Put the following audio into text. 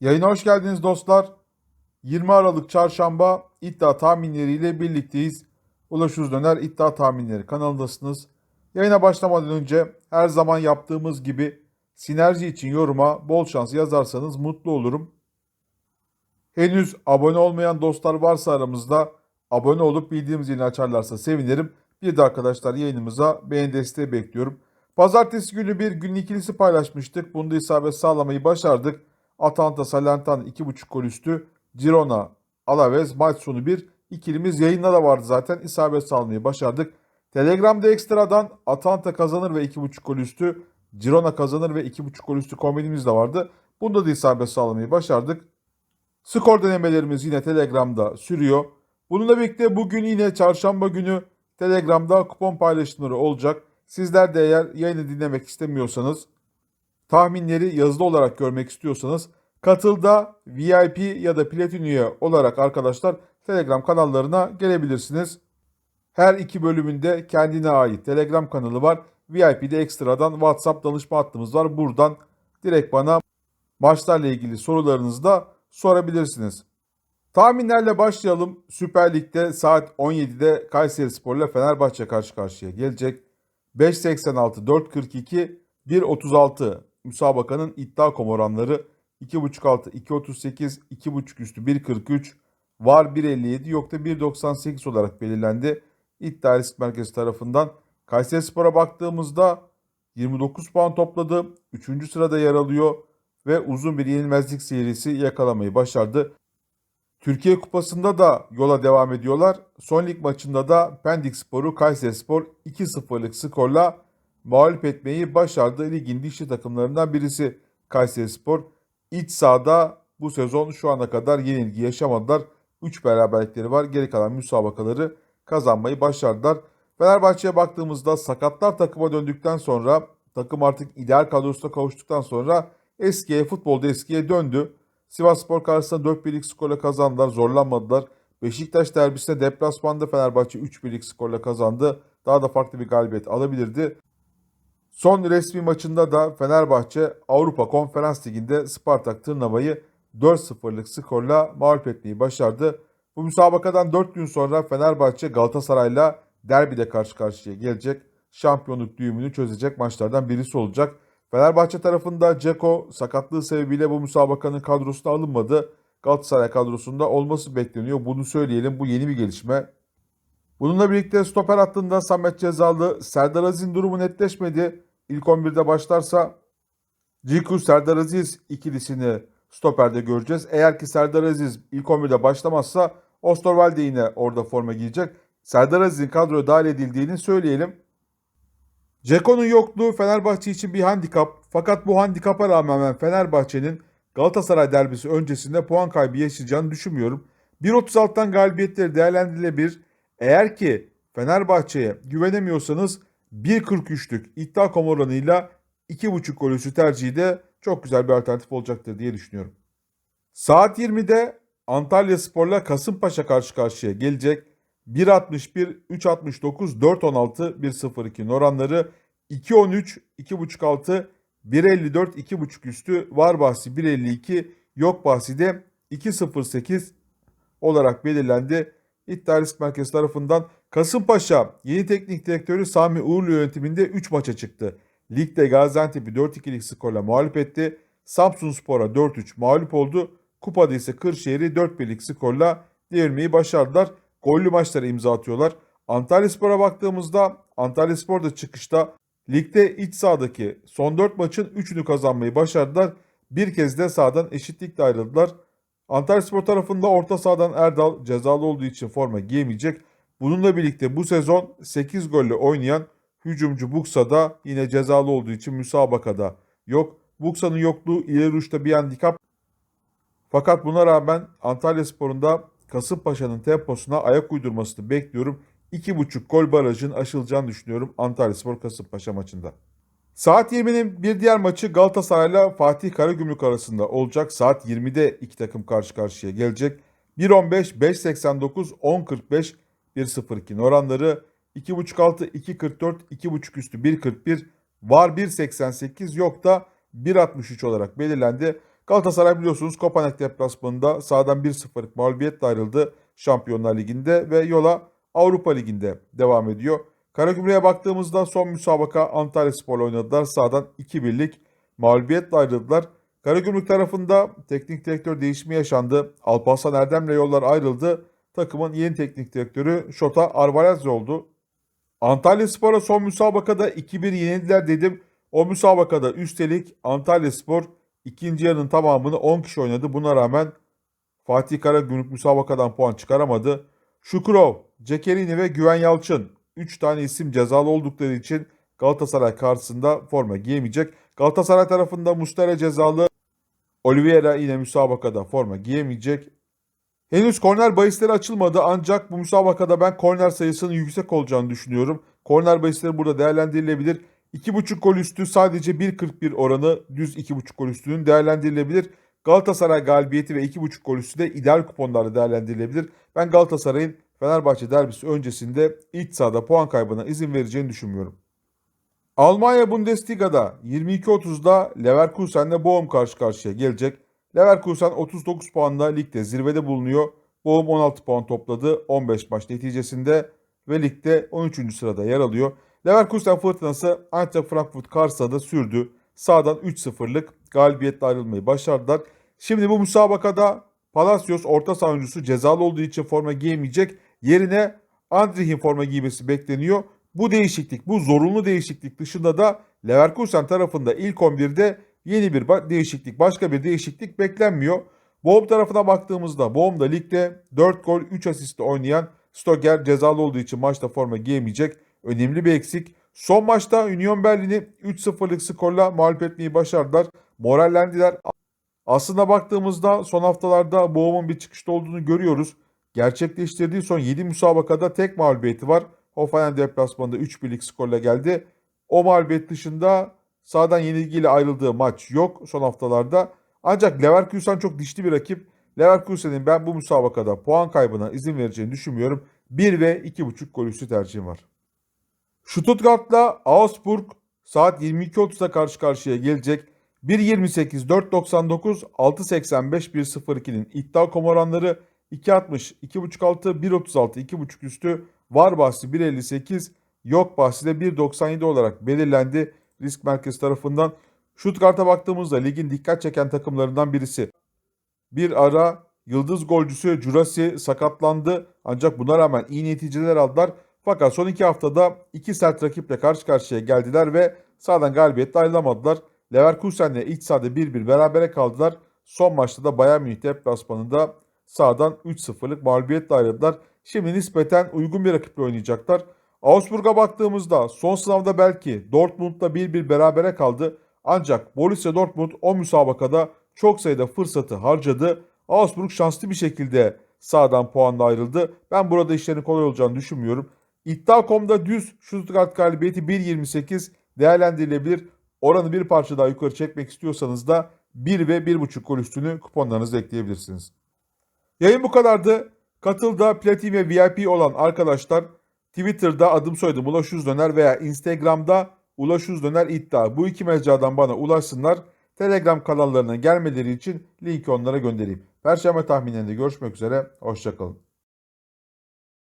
Yayına hoş geldiniz dostlar. 20 Aralık Çarşamba iddia tahminleriyle birlikteyiz. Ulaşıyoruz Döner iddia tahminleri kanalındasınız. Yayına başlamadan önce her zaman yaptığımız gibi sinerji için yoruma bol şans yazarsanız mutlu olurum. Henüz abone olmayan dostlar varsa aramızda abone olup bildiğim zilini açarlarsa sevinirim. Bir de arkadaşlar yayınımıza beğeni desteği bekliyorum. Pazartesi günü bir gün ikilisi paylaşmıştık. Bunda isabet sağlamayı başardık. Atalanta Salernitana 2.5 gol üstü. Girona Alaves maç sonu bir ikilimiz yayında da vardı zaten. İsabet sağlamayı başardık. Telegram'da ekstradan Atalanta kazanır ve 2.5 gol üstü. Girona kazanır ve 2.5 gol üstü kombinimiz de vardı. Bunda da isabet sağlamayı başardık. Skor denemelerimiz yine Telegram'da sürüyor. Bununla birlikte bugün yine çarşamba günü Telegram'da kupon paylaşımları olacak. Sizler de eğer yayını dinlemek istemiyorsanız, tahminleri yazılı olarak görmek istiyorsanız katılda VIP ya da platin olarak arkadaşlar Telegram kanallarına gelebilirsiniz. Her iki bölümünde kendine ait Telegram kanalı var. VIP'de ekstradan WhatsApp danışma hattımız var. Buradan direkt bana maçlarla ilgili sorularınızı da sorabilirsiniz. Tahminlerle başlayalım. Süper Lig'de saat 17'de Kayseri Spor ile Fenerbahçe karşı karşıya gelecek. 5.86, 4.42, 1.36 müsabakanın iddia kom oranları 2.5 altı, 2.38, 2.5 üstü 1.43, var 1.57 yok da 1.98 olarak belirlendi. İddia Risk Merkezi tarafından. Kayseri Spor'a baktığımızda 29 puan topladı. 3. sırada yer alıyor ve uzun bir yenilmezlik serisi yakalamayı başardı. Türkiye Kupası'nda da yola devam ediyorlar. Son lig maçında da Pendik Spor'u Kayseri Spor 2-0'lık skorla mağlup etmeyi başardı. Ligin dişli takımlarından birisi Kayseri Spor. İç sahada bu sezon şu ana kadar yenilgi yaşamadılar. 3 beraberlikleri var. Geri kalan müsabakaları kazanmayı başardılar. Fenerbahçe'ye baktığımızda sakatlar takıma döndükten sonra takım artık ideal kadrosuna kavuştuktan sonra eskiye futbolda eskiye döndü. Sivas Spor karşısında 4-1'lik skorla kazandılar. Zorlanmadılar. Beşiktaş derbisinde deplasmanda Fenerbahçe 3-1'lik skorla kazandı. Daha da farklı bir galibiyet alabilirdi. Son resmi maçında da Fenerbahçe Avrupa Konferans Ligi'nde Spartak Tırnava'yı 4-0'lık skorla mağlup etmeyi başardı. Bu müsabakadan 4 gün sonra Fenerbahçe Galatasaray'la derbide karşı karşıya gelecek. Şampiyonluk düğümünü çözecek maçlardan birisi olacak. Fenerbahçe tarafında Ceko sakatlığı sebebiyle bu müsabakanın kadrosuna alınmadı. Galatasaray kadrosunda olması bekleniyor. Bunu söyleyelim. Bu yeni bir gelişme. Bununla birlikte stoper hattında Samet Cezalı, Serdar Aziz'in durumu netleşmedi. İlk 11'de başlarsa Ciku Serdar Aziz ikilisini stoperde göreceğiz. Eğer ki Serdar Aziz ilk 11'de başlamazsa Osterwalde yine orada forma giyecek. Serdar Aziz'in kadroya dahil edildiğini söyleyelim. Ceko'nun yokluğu Fenerbahçe için bir handikap. Fakat bu handikapa rağmen Fenerbahçe'nin Galatasaray derbisi öncesinde puan kaybı yaşayacağını düşünmüyorum. 1.36'dan galibiyetleri değerlendirilebilir. Eğer ki Fenerbahçe'ye güvenemiyorsanız 1.43'lük iddia kom oranıyla 2.5 gol üstü tercihi de çok güzel bir alternatif olacaktır diye düşünüyorum. Saat 20'de Antalya Spor'la Kasımpaşa karşı karşıya gelecek. 1.61, 3.69, 4.16, 1.02 oranları 2.13, 2.5 altı, 1.54, 2.5 üstü var bahsi 1.52, yok bahsi de 2.08 olarak belirlendi. İddia Risk Merkezi tarafından Kasımpaşa yeni teknik direktörü Sami Uğurlu yönetiminde 3 maça çıktı. Ligde Gaziantep'i 4-2'lik skorla mağlup etti. Samsun Spor'a 4-3 mağlup oldu. Kupada ise Kırşehir'i 4-1'lik skorla devirmeyi başardılar. Gollü maçlara imza atıyorlar. Antalya Spor'a baktığımızda Antalya Spor da çıkışta ligde iç sahadaki son 4 maçın 3'ünü kazanmayı başardılar. Bir kez de sahadan eşitlikle ayrıldılar. Antalya Spor tarafında orta sahadan Erdal cezalı olduğu için forma giyemeyecek. Bununla birlikte bu sezon 8 golle oynayan hücumcu Buksa da yine cezalı olduğu için müsabakada yok. Buksa'nın yokluğu ileri uçta bir handikap. Fakat buna rağmen Antalya Spor'un da Kasımpaşa'nın temposuna ayak uydurmasını bekliyorum. 2.5 gol barajın aşılacağını düşünüyorum Antalya Spor Kasımpaşa maçında. Saat 20'nin bir diğer maçı Galatasaray'la Fatih Karagümrük arasında olacak. Saat 20'de iki takım karşı karşıya gelecek. 1.15, 5.89, 10.45, 1.02 oranları 2.5 altı, 2.44, 2.5 üstü 1.41, var 1.88 yok da 1.63 olarak belirlendi. Galatasaray biliyorsunuz Kopenhag deplasmanında sağdan 1-0'lık mağlubiyetle ayrıldı Şampiyonlar Ligi'nde ve yola Avrupa Ligi'nde devam ediyor. Karagümrük'e baktığımızda son müsabaka Antalya Spor'la oynadılar. Sağdan 2-1'lik mağlubiyetle ayrıldılar. Karagümrük tarafında teknik direktör değişimi yaşandı. Alparslan Erdem'le yollar ayrıldı. Takımın yeni teknik direktörü Şota Arvalez oldu. Antalya Spor'a son müsabakada 2-1 yenildiler dedim. O müsabakada üstelik Antalya Spor ikinci yarının tamamını 10 kişi oynadı. Buna rağmen Fatih Karagümrük müsabakadan puan çıkaramadı. Şukurov, Cekerini ve Güven Yalçın 3 tane isim cezalı oldukları için Galatasaray karşısında forma giyemeyecek. Galatasaray tarafında Mustera cezalı. Oliveira yine müsabakada forma giyemeyecek. Henüz korner bahisleri açılmadı ancak bu müsabakada ben korner sayısının yüksek olacağını düşünüyorum. Korner bahisleri burada değerlendirilebilir. 2.5 gol üstü sadece 1.41 oranı düz 2.5 gol üstünün değerlendirilebilir. Galatasaray galibiyeti ve 2.5 gol üstü de ideal kuponlarla değerlendirilebilir. Ben Galatasaray'ın Fenerbahçe derbisi öncesinde iç sahada puan kaybına izin vereceğini düşünmüyorum. Almanya Bundesliga'da 22.30'da Leverkusen'le Bochum karşı karşıya gelecek. Leverkusen 39 puanla ligde zirvede bulunuyor. Bochum 16 puan topladı 15 maç neticesinde ve ligde 13. sırada yer alıyor. Leverkusen fırtınası Eintracht Frankfurt karşısında sürdü. Sağdan 3-0'lık galibiyetle ayrılmayı başardılar. Şimdi bu müsabakada Palacios orta saha oyuncusu cezalı olduğu için forma giyemeyecek. Yerine Andrih'in forma giymesi bekleniyor. Bu değişiklik, bu zorunlu değişiklik dışında da Leverkusen tarafında ilk 11'de yeni bir değişiklik, başka bir değişiklik beklenmiyor. Boğum tarafına baktığımızda Boğum'da ligde 4 gol 3 asistle oynayan Stoger cezalı olduğu için maçta forma giyemeyecek. Önemli bir eksik. Son maçta Union Berlin'i 3-0'lık skorla mağlup etmeyi başardılar. Morallendiler. Aslında baktığımızda son haftalarda Boğum'un bir çıkışta olduğunu görüyoruz. Gerçekleştirdiği son 7 müsabakada tek mağlubiyeti var. Hoffenheim deplasmanında 3-1'lik skorla geldi. O mağlubiyet dışında sağdan yenilgiyle ayrıldığı maç yok son haftalarda. Ancak Leverkusen çok dişli bir rakip. Leverkusen'in ben bu müsabakada puan kaybına izin vereceğini düşünmüyorum. 1 ve 2.5 gol üstü tercihim var. Stuttgart'la Augsburg saat 22.30'da karşı karşıya gelecek. 1.28, 4.99, 6.85, 1.02'nin iddia komoranları 2.60, 2.5 1.36, 2.5 üstü var bahsi 1.58, yok bahsi de 1.97 olarak belirlendi risk merkezi tarafından. Stuttgart'a baktığımızda ligin dikkat çeken takımlarından birisi. Bir ara yıldız golcüsü Jurasi sakatlandı ancak buna rağmen iyi neticeler aldılar. Fakat son iki haftada iki sert rakiple karşı karşıya geldiler ve sağdan galibiyetle ayrılamadılar. Leverkusen'le iç sahada 1-1 berabere kaldılar. Son maçta da Bayern Münih deplasmanında sağdan 3-0'lık mağlubiyetle ayrıldılar. Şimdi nispeten uygun bir rakiple oynayacaklar. Augsburg'a baktığımızda son sınavda belki Dortmund'la 1-1 berabere kaldı. Ancak Borussia Dortmund o müsabakada çok sayıda fırsatı harcadı. Augsburg şanslı bir şekilde sağdan puanla ayrıldı. Ben burada işlerin kolay olacağını düşünmüyorum. İddia.com'da düz Stuttgart galibiyeti 1.28 değerlendirilebilir. Oranı bir parça daha yukarı çekmek istiyorsanız da 1 ve 1.5 gol üstünü kuponlarınıza ekleyebilirsiniz. Yayın bu kadardı. Katılda Platin ve VIP olan arkadaşlar Twitter'da adım soyadım Ulaş Döner veya Instagram'da Ulaş Döner iddia. Bu iki mecradan bana ulaşsınlar. Telegram kanallarına gelmeleri için linki onlara göndereyim. Perşembe tahminlerinde görüşmek üzere. Hoşçakalın.